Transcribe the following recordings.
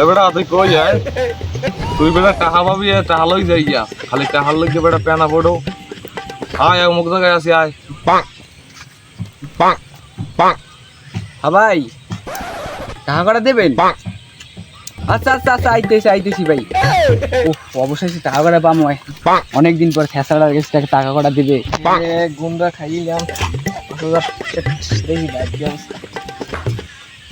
এবারে তুই কই যায় তুই বেটা টাহা পাবি টাহা লই যাই যা খালি টাহার লইকে বেটা পেনা পড়ো আয় অমুক জায়গায় আসি আয় হ্যাঁ ভাই টাকা কটা দেবেন? আচ্ছা আচ্ছা আচ্ছা আইতেছি আইতেছি ভাই। উফ অবশেষে টাকা কটা পাম অনেকদিন পর ফ্যাসালার কাছে টাকা টাকা কটা দেবে। এ, গুন্ডা খাইলাম। দেখি ভাই কি অবস্থা।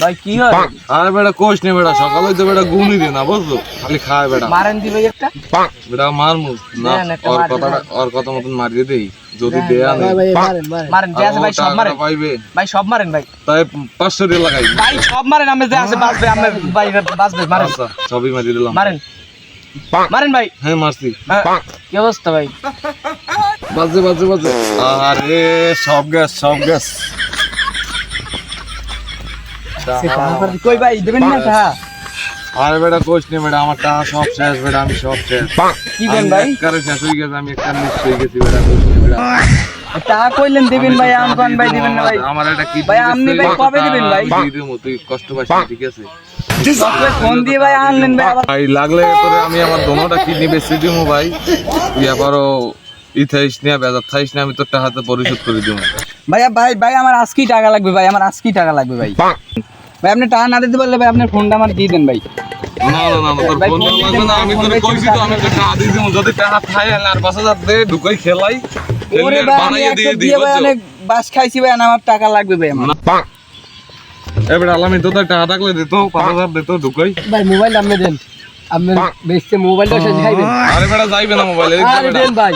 ভাই কি হয়? আরে বেটা কোষ নে বেটা সকালে তো বেটা গুনি দে না বুঝলো খালি খায় বেটা। মারেন দিবে একটা? বেটা মারমু। না দেন একটা ওর মার, কথাটা ওর কথা মতন মারিয়ে দেই। যদি দেয়া নেই। মারেন যে আছে ভাই সব মারেন। ভাই সব মারেন ভাই। তাই পাঁচশো দিয়ে লাগাই। ভাই সব মারেন আমি যে আছে বাঁচবে আমি ভাই বাঁচবে মারেন। আচ্ছা সবই মারিয়ে দিলাম। মারেন। মারেন ভাই। হ্যাঁ মারছি। হ্যাঁ, কি অবস্থা ভাই? বাজে বাজে বাজে। আরে সব গ্যাস সব গ্যাস। কই ভাই? দেবেন না টাকা আরে বেটা কোচ নে বেটা আমার টাকা সব শেষ বেটা আমি সব শেষ। কি দেন ভাই? কারে শেষ হয়ে গেছে আমি একটা মিস হয়ে গেছি বেটা কোচ নে বেটা। টাকা কইলেন দেবেন ভাই আমকান ভাই দেবেন না ভাই। আমার একটা কি ভাই, আপনি ভাই কবে দিবেন ভাই? তুই কষ্ট পাচ্ছিস ঠিক আছে? ফোন দিয়ে ভাই আনলেন ভাই ভাই লাগলে তোরে আমি আমার দোনোটা কিডনি বেচে দিমু ভাই। তুই আবারও ই থাইস না বেজার থাইস না আমি তোর টাকাতে পরিশোধ করে দিমু। ভাইয়া ভাই ভাই আমার আজকেই টাকা লাগবে ভাই আমার আজকেই টাকা লাগবে ভাই। ভাই আপনি টাকা না দিতে পারলে ভাই আপনার ফোনটা আমার দিয়ে দেন ভাই। না না না না, তোর ফোন ফোন লাগবে না আমি তোরে কইছি তো আমি টাকা দিয়ে দিমু যদি টাকা খাই আর পাঁচ হাজার দে ঢুকাই খেলাই। ওরে ভাই আমি দিয়ে দিই ভাই অনেক বাস খাইছি ভাই আমার টাকা লাগবে ভাই আমার। এবার আলামি তো টাকা থাকলে দিত দিত ঢুকাই। ভাই মোবাইল আপনি দেন। আপনি বেচতে মোবাইলটা সে খাইবেন আরে বেটা যাইবে না মোবাইলে আরে দেন ভাই।